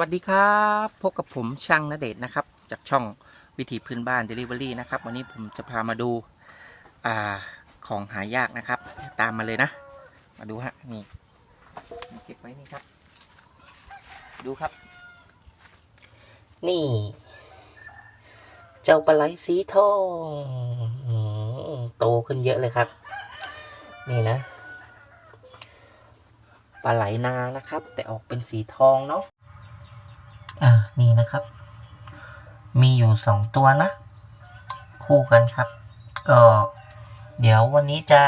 วัสดีครับพบกับผมช่างนเดชนะครับ จากช่องวิถีพื้นบ้าน Delivery นะครับ วันนี้ผมจะพามาดูอาของหายากนะครับ ตามมาเลยนะ มาดูฮะนี่เก็บไว้นี่ครับ ดูครับ นี่ เจ้าปลาไหลสีทองโตขึ้นเยอะเลยครับ นี่นะปลาไหลนานะครับ แต่ออกเป็นสีทองเนาะ นี่นะครับ มีอยู่สองตัวนะ คู่กันครับ ก็ เดี๋ยววันนี้จะ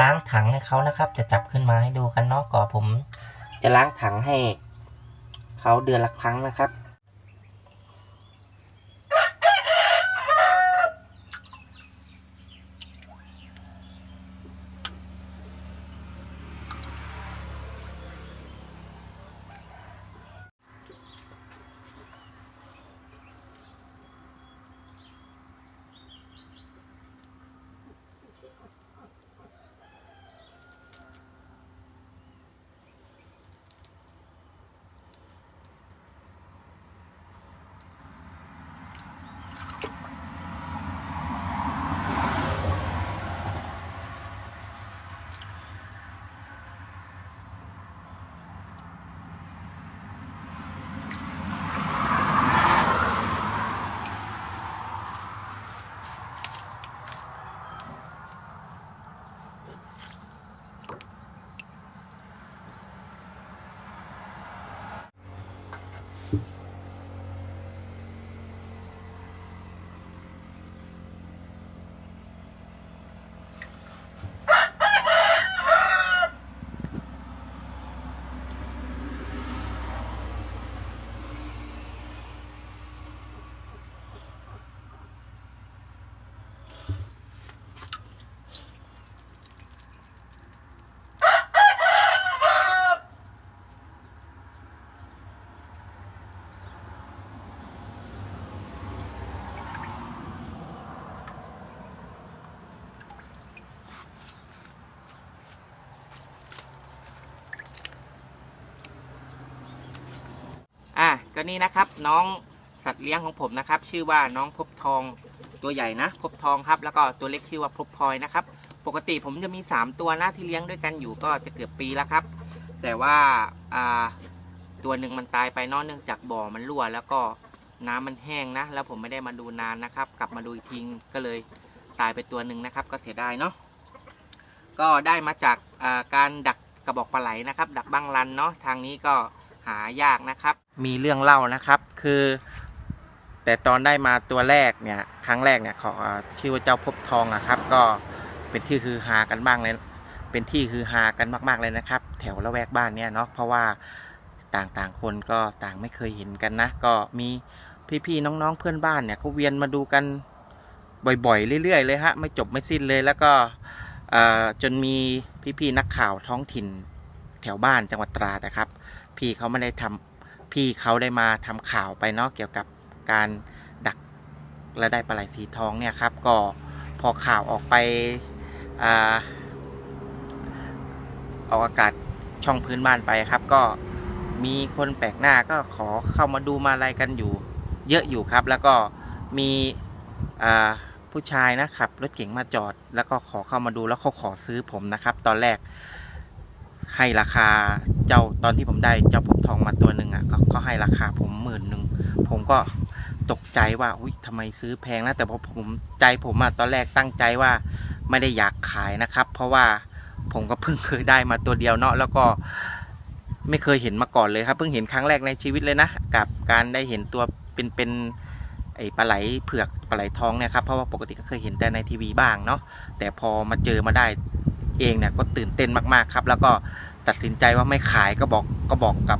ล้างถังให้เขานะครับ จะจับขึ้นมาให้ดูกันเนาะก่อนผม จะล้างถังให้เขาเดือนละครั้งนะครับ อะก็นี่นะครับ น้องสัตว์เลี้ยงของผมนะครับ ชื่อว่าน้องพบทองตัวใหญ่นะพบทองครับ แล้วก็ตัวเล็กชื่อว่าพบพลอยนะครับ ปกติผมจะมี 3 ตัวหนะที่เลี้ยงด้วยกันอยู่ก็จะเกือบปีแล้วครับ แต่ว่าาตัวหนึ่งมันตายไปนอกเนื่องจากบ่อมันรั่ว แล้วก็น้ำมันแห้งนะ แล้วผมไม่ได้มาดูนานนะครับ กลับมาดูอีกทีก็เลยตายไปตัวหนึ่งนะครับ ก็เสียดายเนาะก็ได้มาจากาการดักกระบอกปลาไหลนะครับ ดักบังลันเนาะทางนี้ก็ หายากนะครับ มีเรื่องเล่านะครับคือ แต่ตอนได้มาตัวแรกเนี่ยครั้งแรกเนี่ยขอชื่อว่าเจ้าพบทองอะครับ ก็เป็นที่คือฮากันบ้างเลยเป็นที่คือฮากันมาก ๆเลยนะครับ แถวละแวกบ้านเนี่ยเนาะเพราะว่าต่างต่างคนก็ต่างไม่เคยเห็นกันนะ ก็มีพี่ๆน้องๆเพื่อนบ้านเนี่ยก็เวียนมาดูกันบ่อยๆเรื่อยๆเลยฮะไม่จบไม่สิ้นเลยแล้วก็จนมีพี่ๆนักข่าวท้องถิ่นแถวบ้านจังหวัดตราดนะครับ พี่เขาไม่ได้ทำพี่เขาได้มาทำข่าวไปเนาะเกี่ยวกับการดักและได้ปลาไหลสีทองเนี่ยครับก็พอข่าวออกไปอาอกอากาศช่องพื้นบ้านไปครับ ก็มีคนแปลกหน้าก็ขอเข้ามาดูมาอะไรกันอยู่ เยอะอยู่ครับ แล้วก็มีผู้ชายนะขับรถเก๋งมาจอด แล้วก็ขอเข้ามาดูแล้วเขาขอซื้อผมนะครับ ตอนแรก ให้ราคาเจ้าตอนที่ผมได้เจ้าพบทองมาตัวหนึ่งอะก็ก็ให้ราคาผมหมื่นหนึ่งผมก็ตกใจว่าอุ้ยทำไมซื้อแพงนะแต่พอผมใจผมอะตอนแรกตั้งใจว่าไม่ได้อยากขายนะครับ เพราะว่าผมก็เพิ่งเคยได้มาตัวเดียวเนาะแล้วก็ไม่เคยเห็นมาก่อนเลยครับ เพิ่งเห็นครั้งแรกในชีวิตเลยนะ กับการได้เห็นตัวเป็นเป็นไอปลาไหลเผือกปลาไหลทองเนี่ยครับเพราะว่าปกติก็เคยเห็นแต่ในทีวีบ้างเนาะแต่พอมาเจอมาได้เองเนี่ยก็ตื่นเต้นมากๆครับ แล้วก็ ตัดสินใจว่าไม่ขายก็บอกก็บอกกับ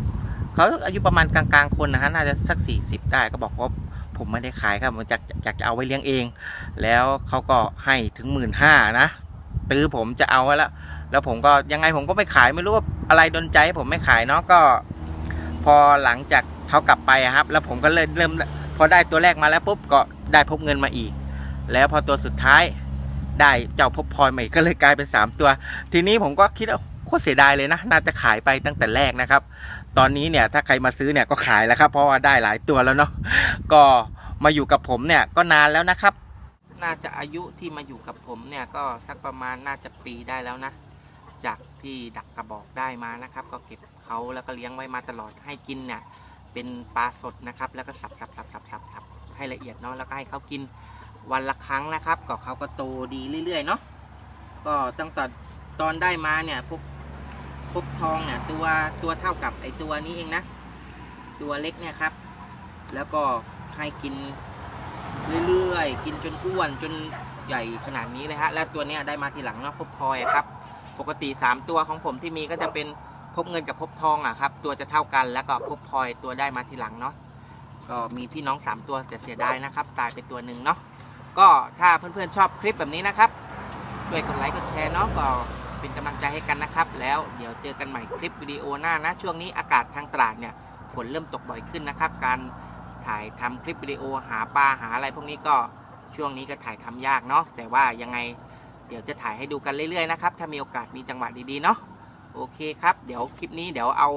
เขาอายุประมาณกลางๆคนนะฮะน่าจะสัก 40 ได้ก็บอกว่าผมไม่ได้ขายครับผมอยากอยากจะเอาไว้เลี้ยงเอง แล้วเขาก็ให้ถึงหมื่นห้านะตื้อผมจะเอาไว้แล้วแล้วผมก็ยังไงผมก็ไม่ขายไม่รู้ว่าอะไรดนใจผมไม่ขายเนาะก็ พอหลังจากเขากลับไปครับ แล้วผมก็เลยเริ่มพอได้ตัวแรกมาแล้วปุ๊บก็ได้พบเงินมาอีก แล้วพอตัวสุดท้ายได้เจ้าพบพลอยใหม่ก็เลยกลายเป็นสามตัว ทีนี้ผมก็คิดว่า ตรเสียดายเลยนะ น่าจะขายไปตั้งแต่แรกนะครับ ตอนนี้เนี่ยถ้าใครมาซื้อเนี่ยก็ขายแล้วครับ เพราะว่าได้หลายตัวแล้วเนาะก็มาอยู่กับผมเนี่ยก็นานแล้วนะครับ น่าจะอายุที่มาอยู่กับผมเนี่ยก็สักประมาณน่าจะปีได้แล้วนะ จากที่ดักกระบอกได้มานะครับ ก็เก็บเขาแล้วก็เลี้ยงไว้มาตลอดให้กินเนี่ยเป็นปลาสดนะครับ แล้วก็สับสับสับสับสับสับให้ละเอียดเนาะแล้วก็ให้เขากินวันละครั้งนะครับก็เขาก็โตดีเรื่อยๆเนาะก็ตั้งแต่ตอนได้มาเนี่ยพวก พวกทองเนี่ยตัวตัวเท่ากับไอตัวนี้เองนะ ตัวเล็กเนี่ยครับ แล้วก็ให้กินเรื่อยๆ กินจนอ้วนจนใหญ่ขนาดนี้เลยฮะ แล้วตัวเนี้ยได้มาทีหลังเนาะพบพลอยครับ ปกติ 3 ตัวของผมที่มีก็จะเป็นพบเงินกับพบทองอะครับ ตัวจะเท่ากันแล้วก็พบพลอยตัวได้มาทีหลังเนาะ ก็มีพี่น้อง 3 ตัวแต่เสียดายนะครับ ตายไปตัวหนึ่งเนาะ ก็ถ้าเพื่อนๆชอบคลิปแบบนี้นะครับ ช่วยกดไลค์กดแชร์เนาะก็ เป็นกำลังใจให้กันนะครับ แล้วเดี๋ยวเจอกันใหม่คลิปวิดีโอหน้านะ ช่วงนี้อากาศทางตราดเนี่ยฝนเริ่มตกบ่อยขึ้นนะครับ การถ่ายทำคลิปวิดีโอหาปลาหาอะไรพวกนี้ก็ช่วงนี้ก็ถ่ายทำยากเนาะแต่ว่ายังไงเดี๋ยวจะถ่ายให้ดูกันเรื่อยๆนะครับถ้ามีโอกาสมีจังหวะดีๆเนาะโอเคครับ เดี๋ยวคลิปนี้เดี๋ยวเอา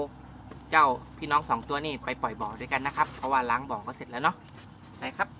เจ้าพี่น้องสองตัวนี่ไปปล่อยบ่อด้วยกันนะครับ เพราะว่าล้างบ่อก็เสร็จแล้วเนาะไปครับ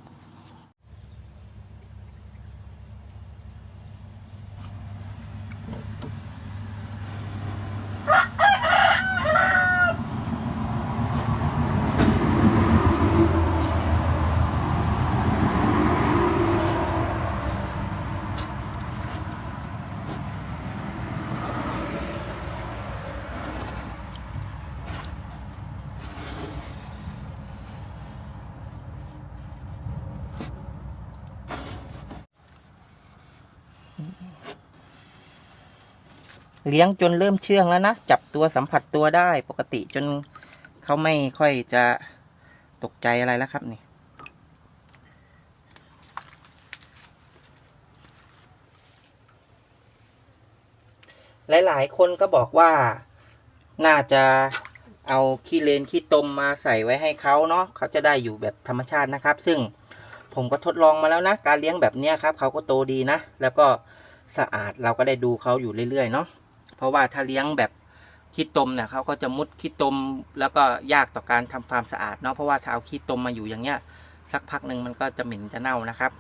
เลี้ยงจนเริ่มเชื่องแล้วนะ จับตัวสัมผัสตัวได้ปกติจนเขาไม่ค่อยจะตกใจอะไรแล้วครับนี่ หลาย ๆ คนก็บอกว่าน่าจะเอาขี้เลนขี้ตมมาใส่ไว้ให้เขาเนาะเขาจะได้อยู่แบบธรรมชาตินะครับ ซึ่งผมก็ทดลองมาแล้วนะ การเลี้ยงแบบนี้ครับเขาก็โตดีนะ แล้วก็สะอาดเราก็ได้ดูเขาอยู่เรื่อย ๆ เนาะ เพราะว่าถ้าเลี้ยงแบบขี้ตมเนี่ยเขาก็จะมุดขี้ตมแล้วก็ยากต่อการทำฟาร์มสะอาดเนาะเพราะว่าถ้าเอาขี้ตมมาอยู่อย่างเงี้ย สักพักหนึ่งมันก็จะเหม็นจะเน่านะครับ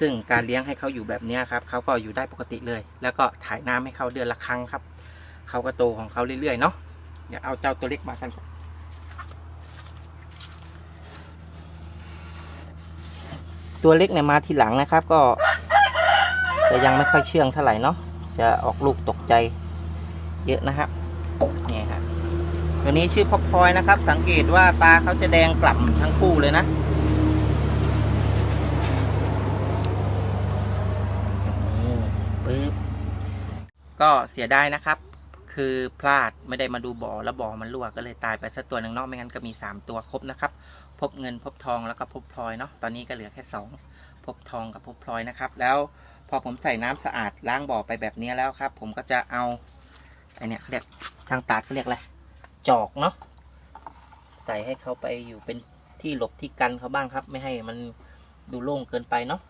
ซึ่งการเลี้ยงให้เขาอยู่แบบนี้ครับเขาก็อยู่ได้ปกติเลย แล้วก็ถ่ายน้ำให้เขาเดือนละครั้งครับเขาก็โตของเขาเรื่อยๆเนาะเดี๋ยวเอาเจ้าตัวเล็กมากันก่อนตัวเล็กเนี่ยมาทีหลังนะครับ ก็จะยังไม่ค่อยเชื่องเท่าไหร่เนาะจะออกลูกตกใจ เยอะนะครับนี่ครับตัวนี้ชื่อพอพลอยนะครับ สังเกตว่าตาเขาจะแดงกล่ำทั้งคู่เลยนะนี่ปึ๊บก็เสียดายนะครับ คือพลาดไม่ได้มาดูบ่อแล้วบ่อมันรั่วก็เลยตายไปสักตัวหนึ่งนาะไม่งั้นก็มี 3 ตัวครบนะครับ พบเงินพบทองแล้วก็พบพลอยเนาะตอนนี้ก็เหลือแค่ 2 พบทองกับพบพลอยนะครับ แล้วพอผมใส่น้ำสะอาดล้างบ่อไปแบบนี้แล้วครับ ผมก็จะเอา ไอเนี้ยเขาเรียกทางตาดเขาเรียกอะไรจอกเนาะใส่ให้เขาไปอยู่เป็นที่หลบที่กันเขาบ้างครับ ไม่ให้มันดูโล่งเกินไปเนาะ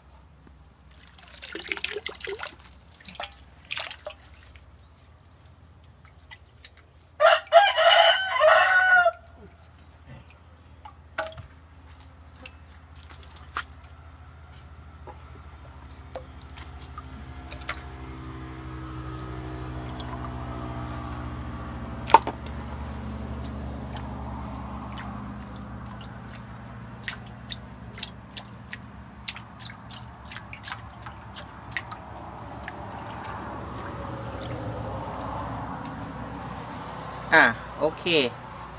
อะโอเค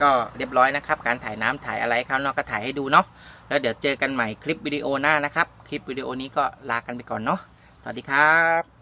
ก็เรียบร้อยนะครับ การถ่ายน้ำถ่ายอะไรเขาเนาะก็ถ่ายให้ดูเนาะแล้วเดี๋ยวเจอกันใหม่คลิปวิดีโอหน้านะครับ คลิปวิดีโอนี้ก็ลากันไปก่อนเนาะสวัสดีครับ